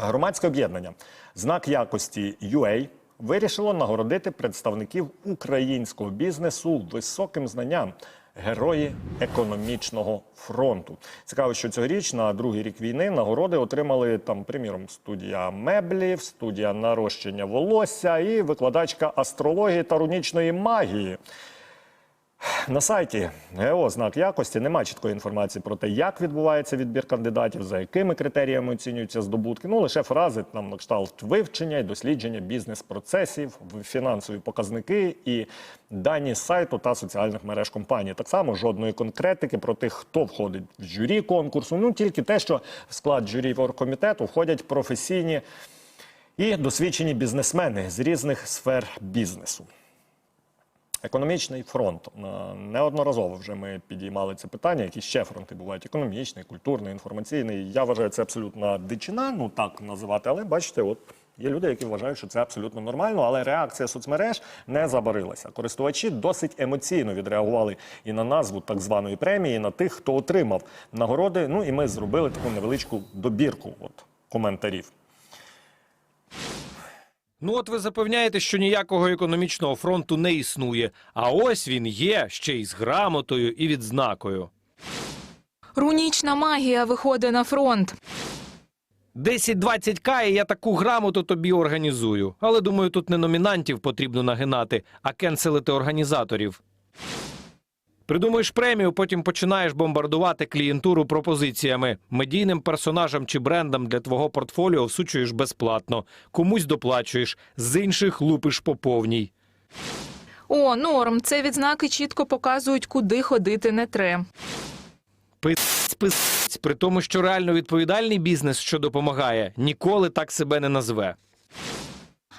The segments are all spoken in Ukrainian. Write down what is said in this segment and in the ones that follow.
Громадське об'єднання знак якості UA вирішило нагородити представників українського бізнесу високим знанням. Герої економічного фронту. Цікаво, що цьогоріч на другий рік війни нагороди отримали там, приміром, студія меблів, студія нарощення волосся і викладачка астрології та рунічної магії. На сайті ГЕО знак якості немає чіткої інформації про те, як відбувається відбір кандидатів, за якими критеріями оцінюються здобутки. Ну лише фрази там на кшталт вивчення і дослідження бізнес-процесів, фінансові показники і дані сайту та соціальних мереж компанії. Так само жодної конкретики про тих, хто входить в журі конкурсу. Ну тільки те, що в склад журі оргкомітету входять професійні і досвідчені бізнесмени з різних сфер бізнесу. Економічний фронт. Е, Неодноразово вже ми підіймали це питання, які ще фронти бувають: економічний, культурний, інформаційний. Я вважаю, це абсолютно дичина, ну так називати, але бачите, от. Є люди, які вважають, що це абсолютно нормально, але реакція соцмереж не забарилася. Користувачі досить емоційно відреагували і на назву так званої премії, і на тих, хто отримав нагороди. Ну і ми зробили таку невеличку добірку от, коментарів. Ну, от ви запевняєте, що ніякого економічного фронту не існує. А ось він є ще й з грамотою і відзнакою. Рунічна магія виходить на фронт. 10-20 к і я таку грамоту тобі організую. Але думаю, тут не номінантів потрібно нагинати, а кенселити організаторів. Придумаєш премію, потім починаєш бомбардувати клієнтуру пропозиціями. Медійним персонажам чи брендам для твого портфоліо всучуєш безплатно, комусь доплачуєш, з інших лупиш по повній. О, норм. Це відзнаки чітко показують, куди ходити не тре. Пиць, пиць, при тому, що реально відповідальний бізнес, що допомагає, ніколи так себе не назве.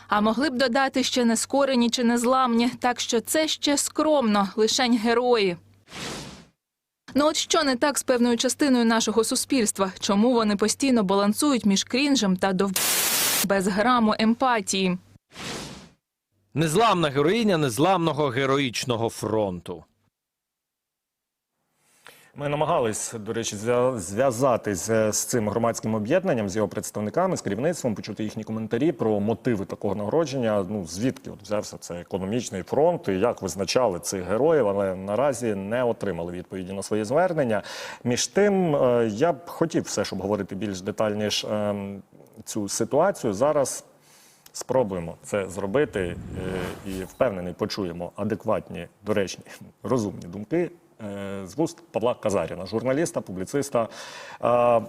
А могли б додати ще нескорені чи незламні, так що це ще скромно, лишень герої. Ну от що не так з певною частиною нашого суспільства? Чому вони постійно балансують між крінжем та дов... без граму емпатії? Незламна героїня незламного героїчного фронту. Ми намагались, до речі, зв'я- зв'язатись е, з цим громадським об'єднанням, з його представниками, з керівництвом, почути їхні коментарі про мотиви такого нагородження. Ну звідки от взявся цей економічний фронт і як визначали цих героїв, але наразі не отримали відповіді на свої звернення. Між тим, е, я б хотів все ж обговорити більш детальніше ем, цю ситуацію. Зараз Спробуємо це зробити е, і впевнений, почуємо адекватні, доречні, розумні думки з вуст Павла Казаріна, журналіста, публіциста е,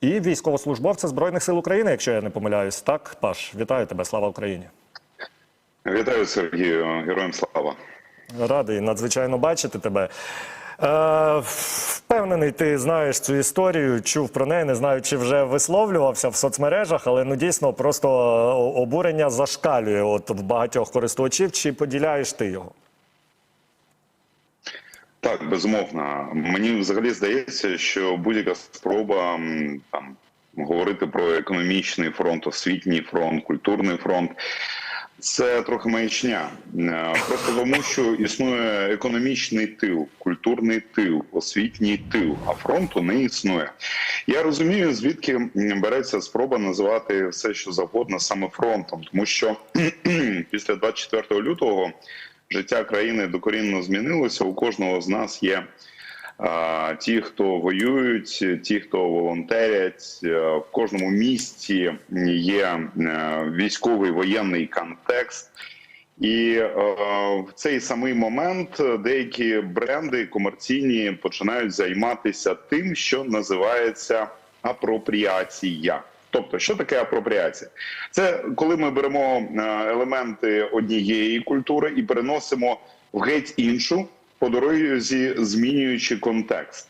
і військовослужбовця Збройних сил України, якщо я не помиляюсь. Так, Паш, вітаю тебе, слава Україні. Вітаю Сергію, героям слава. Радий надзвичайно бачити тебе. Е, впевнений, ти знаєш цю історію, чув про неї, не знаю, чи вже висловлювався в соцмережах, але ну дійсно просто обурення зашкалює от в багатьох користувачів. Чи поділяєш ти його? Так, безумовно. Мені взагалі здається, що будь-яка спроба там говорити про економічний фронт, освітній фронт, культурний фронт. Це трохи маячня. Е, Просто тому, що існує економічний тил, культурний тил, освітній тил, а фронту не існує. Я розумію, звідки береться спроба називати все, що завгодно, саме фронтом, тому що після 24 лютого життя країни докорінно змінилося. У кожного з нас є а, ті, хто воюють, ті, хто волонтерять. Е, В кожному місті є е, військовий воєнний контекст. І е, в цей самий момент деякі бренди комерційні починають займатися тим, що називається апропріація. Тобто, що таке апропріація? Це коли ми беремо е, елементи однієї культури і переносимо в геть іншу по дорозі, змінюючи контекст.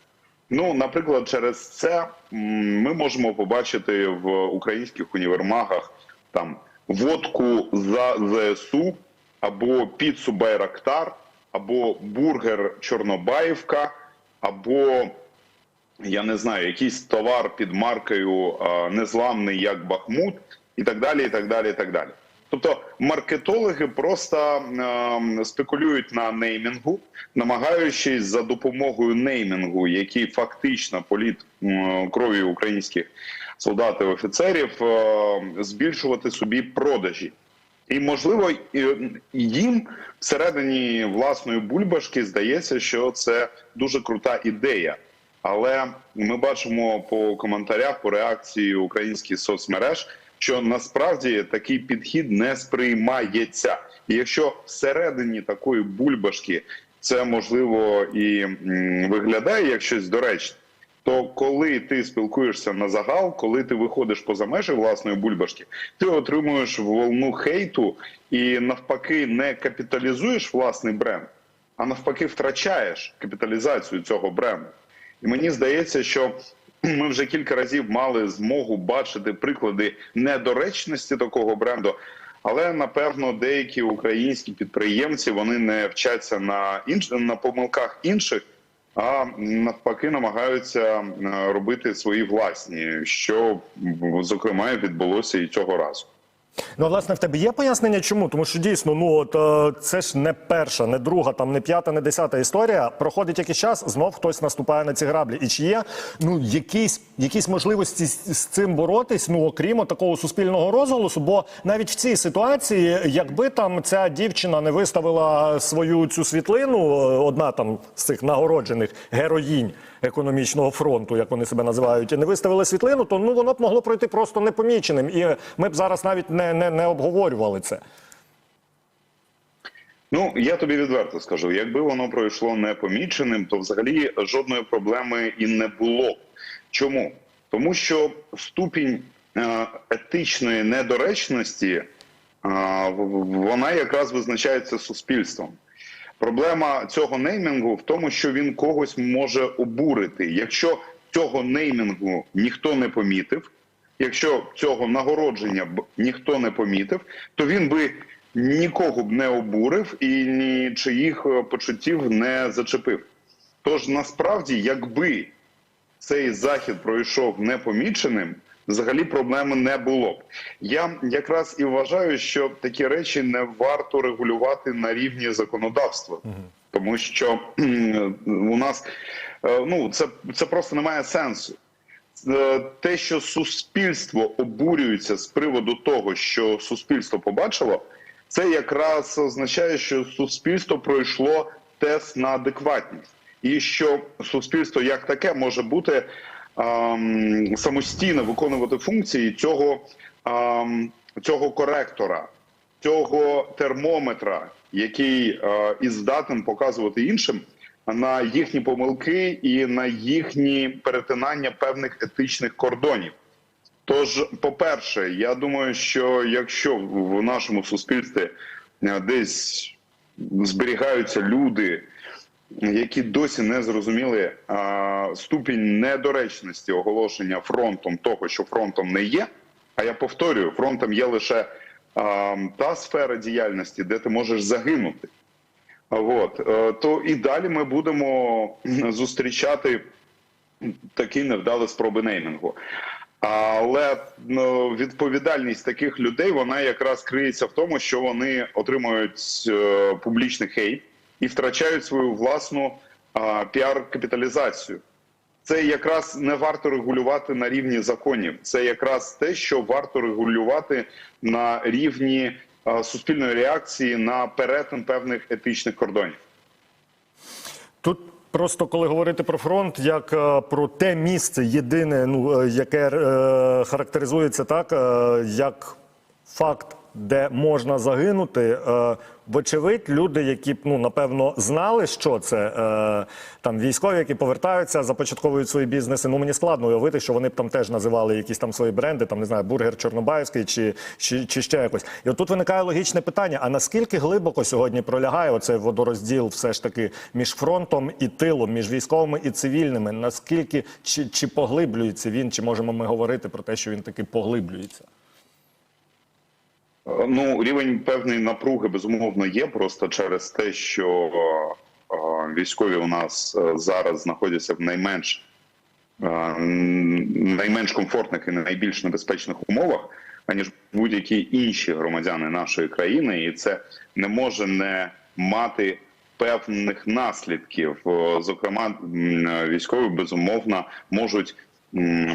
Ну, наприклад, через це ми можемо побачити в українських універмагах там водку за ЗСУ або піцу Байрактар, або бургер Чорнобаївка, або я не знаю, якийсь товар під маркою незламний як Бахмут, і так далі. і так далі, і так далі. Тобто маркетологи просто е, спекулюють на неймінгу, намагаючись за допомогою неймінгу, який фактично політ крові українських солдат і офіцерів, е, збільшувати собі продажі. І можливо, їм всередині власної бульбашки здається, що це дуже крута ідея. Але ми бачимо по коментарях, по реакції українських соцмереж, що насправді такий підхід не сприймається. І якщо всередині такої бульбашки це можливо і виглядає як щось доречне, то коли ти спілкуєшся на загал, коли ти виходиш поза межі власної бульбашки, ти отримуєш волну хейту і навпаки не капіталізуєш власний бренд, а навпаки втрачаєш капіталізацію цього бренду. І мені здається, що ми вже кілька разів мали змогу бачити приклади недоречності такого бренду. Але напевно деякі українські підприємці вони не вчаться на інш... на помилках інших, а навпаки намагаються е, робити свої власні, що зокрема відбулося і цього разу. Ну, власне, в тебе є пояснення, чому? Тому що дійсно, ну от е, це ж не перша, не друга, там не п'ята, не десята історія. Проходить якийсь час, знов хтось наступає на ці граблі. І чи є ну якісь, якісь можливості з, з цим боротись? Ну окрім такого суспільного розголосу? Бо навіть в цій ситуації, якби там ця дівчина не виставила свою цю світлину, е, одна там з цих нагороджених героїнь економічного фронту, як вони себе називають, не виставили світлину, то ну воно б могло пройти просто непоміченим. І ми б зараз навіть не, не, не обговорювали це. Ну я тобі відверто скажу, якби воно пройшло непоміченим, то взагалі жодної проблеми і не було. Чому? Тому що ступінь е, етичної недоречності е, вона якраз визначається суспільством. Проблема цього неймінгу в тому, що він когось може обурити. Якщо цього неймінгу ніхто не помітив, якщо цього нагородження б ніхто не помітив, то він би нікого б не обурив і нічиїх е, почуттів не зачепив. Тож насправді, якби цей захід пройшов непоміченим, взагалі проблеми не було б. Я якраз і вважаю, що такі речі не варто регулювати на рівні законодавства, тому що у нас е, ну це, це просто не має сенсу. Е, Те, що суспільство обурюється з приводу того, що суспільство побачило, це якраз означає, що суспільство пройшло тест на адекватність, і що суспільство як таке може бути самостійно виконувати функції цього, цього коректора, цього термометра, який е, і здатен показувати іншим на їхні помилки і на їхні перетинання певних етичних кордонів. Тож, по-перше, я думаю, що якщо в нашому суспільстві е, десь зберігаються люди, які досі не зрозуміли а, ступінь недоречності оголошення фронтом того, що фронтом не є. А я повторюю, фронтом є лише а, та сфера діяльності, де ти можеш загинути. От е, то і далі ми будемо зустрічати такі невдалі спроби неймінгу. Але ну, відповідальність таких людей вона якраз криється в тому, що вони отримують е, публічний хейт і втрачають свою власну піар-капіталізацію. Це якраз не варто регулювати на рівні законів. Це якраз те, що варто регулювати на рівні суспільної реакції на перетин певних етичних кордонів. Тут просто коли говорити про фронт, як е, про те місце єдине, ну е, яке е, характеризується так, як факт, де можна загинути. Е, вочевидь, люди, які ну напевно знали, що це е, там військові, які повертаються, започатковують свої бізнеси. Ну мені складно уявити, що вони б там теж називали якісь там свої бренди, там не знаю, бургер Чорнобаївський чи, чи, чи ще якось. І от тут виникає логічне питання: а наскільки глибоко сьогодні пролягає оцей водорозділ, все ж таки між фронтом і тилом, між військовими і цивільними? Наскільки чи, чи поглиблюється він, чи можемо ми говорити про те, що він таки поглиблюється? Ну, рівень певної напруги безумовно є просто через те, що військові у нас е, зараз знаходяться в найменш е, найменш комфортних і найбільш небезпечних умовах, аніж будь-які інші громадяни нашої країни, і це не може не мати певних наслідків. Зокрема, військові безумовно можуть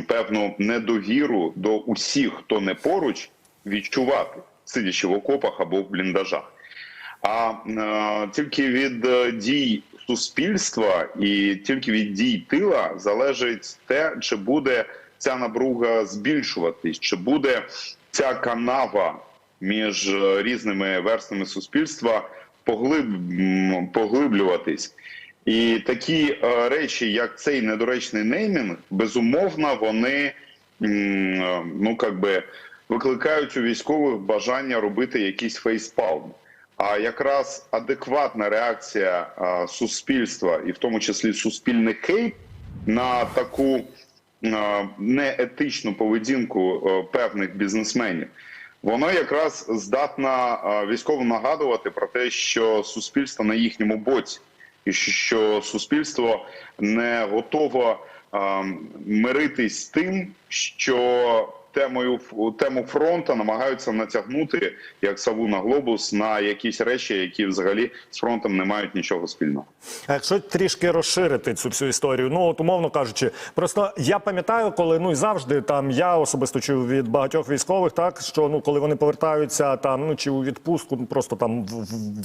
певну недовіру до усіх, хто не поруч, відчувати, сидячи в окопах або в бліндажах. А е, тільки від е, дій суспільства і тільки від дій тила залежить те, чи буде ця напруга збільшуватись, чи буде ця канава між е, різними верствами суспільства поглиб, поглиблюватись. І такі е, речі, як цей недоречний неймінг, безумовно, вони м, е, ну как би викликають у військових бажання робити якийсь фейспалм. А якраз адекватна реакція е, суспільства, і в тому числі суспільний хейт, на таку е, неетичну поведінку е, певних бізнесменів, воно якраз здатна військовим нагадувати про те, що суспільство на їхньому боці, і що- суспільство не готово е, миритись з тим, що темою тему фронту намагаються натягнути як саву на глобус на якісь речі, які взагалі з фронтом не мають нічого спільного. А якщо трішки розширити цю всю історію, ну от умовно кажучи, просто я пам'ятаю, коли ну і завжди там я особисто чув від багатьох військових, так що ну коли вони повертаються там, ну чи у відпустку, ну просто там в,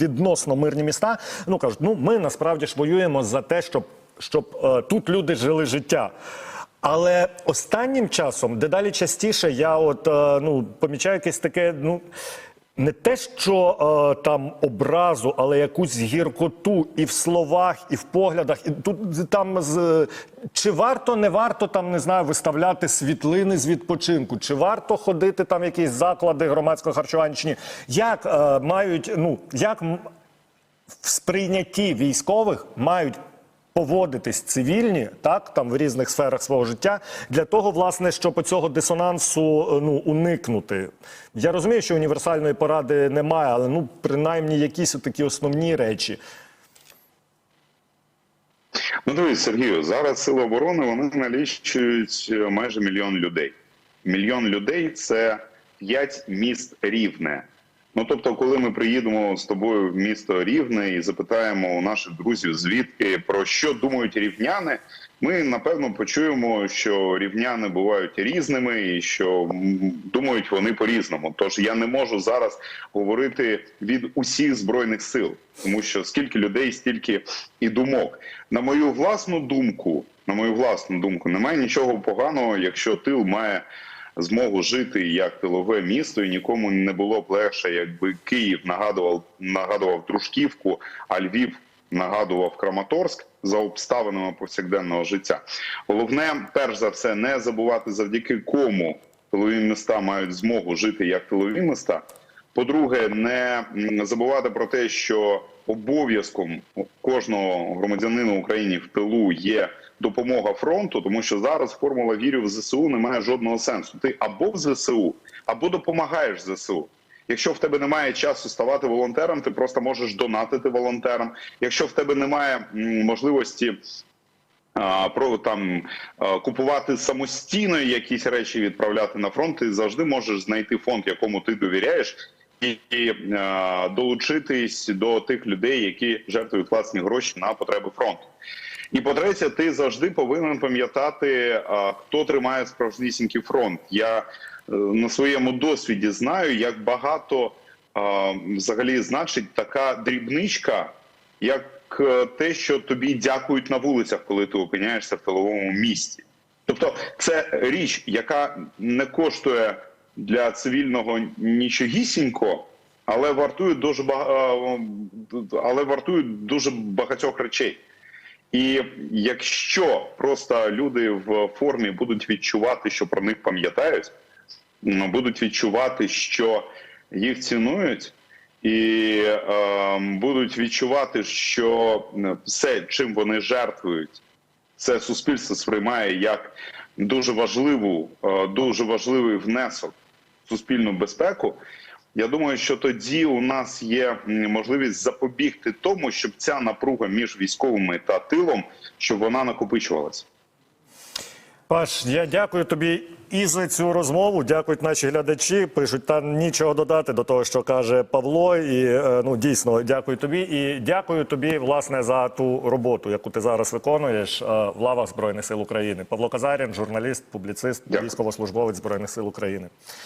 відносно мирні міста, ну кажуть, ну ми насправді ж воюємо за те, щоб, щоб е, тут люди жили життя. Але останнім часом, дедалі частіше, я от е, ну помічаю якесь таке, ну. Не те, що е, там образу, але якусь гіркоту і в словах, і в поглядах. І тут там з чи варто, не варто там не знаю, виставляти світлини з відпочинку, чи варто ходити там в якісь заклади громадського харчування, чи ні. Як е, мають, ну як в сприйнятті військових мають поводитись цивільні, так там в різних сферах свого життя, для того, власне, щоб цього дисонансу е, ну уникнути. Я розумію, що універсальної поради немає, але ну принаймні якісь такі основні речі. Ну, дивись, Сергію, зараз сили оборони вони налічують е, майже мільйон людей. Мільйон людей це п'ять міст рівне. Ну тобто, коли ми приїдемо з тобою в місто Рівне і запитаємо у наших друзів, звідки про що думають рівняни, ми напевно почуємо, що рівняни бувають різними, і що думають вони по-різному. Тож я не можу зараз говорити від усіх збройних сил, тому що скільки людей, стільки і думок. На мою власну думку, на мою власну думку, немає нічого поганого, якщо тил має змогу жити як тилове місто, і нікому не було б легше, якби Київ нагадував нагадував Дружківку, а Львів нагадував Краматорськ за обставинами повсякденного життя. Головне, перш за все, не забувати завдяки кому тилові міста мають змогу жити як тилові міста. По-друге, не забувати про те, що обов'язком кожного громадянина України в тилу є допомога фронту, тому що зараз формула вірю в ЗСУ не має жодного сенсу. Ти або в ЗСУ, або допомагаєш ЗСУ. Якщо в тебе немає часу ставати волонтером, ти просто можеш донатити волонтерам. Якщо в тебе немає можливості а, про там а, купувати самостійно якісь речі, відправляти на фронт, ти завжди можеш знайти фонд, якому ти довіряєш, і, і долучитись до тих людей, які жертвують власні гроші на потреби фронту. І по-третє, ти завжди повинен пам'ятати, а, хто тримає справжнісінький фронт. Я е, на своєму досвіді знаю, як багато взагалі значить така дрібничка, як е, те, що тобі дякують на вулицях, коли ти опиняєшся в тиловому місті. Тобто, це річ, яка не коштує для цивільного нічогісінько, але вартує дуже бага... але вартує дуже багатьох речей. І якщо просто люди в формі будуть відчувати, що про них пам'ятають, будуть відчувати, що їх цінують, і е, будуть відчувати, що все, чим вони жертвують, це суспільство сприймає як дуже важливу, е, дуже важливий внесок суспільну безпеку. Я думаю, що тоді у нас є можливість запобігти тому, щоб ця напруга між військовими та тилом, щоб вона накопичувалася. Паш, я дякую тобі І за цю розмову дякують наші глядачі. Пишуть там нічого додати до того, що каже Павло. І е, ну дійсно дякую тобі. І дякую тобі, власне, за ту роботу, яку ти зараз виконуєш е, в лавах Збройних сил України. Павло Казарін, журналіст, публіцист, Дякую. військовослужбовець Збройних сил України.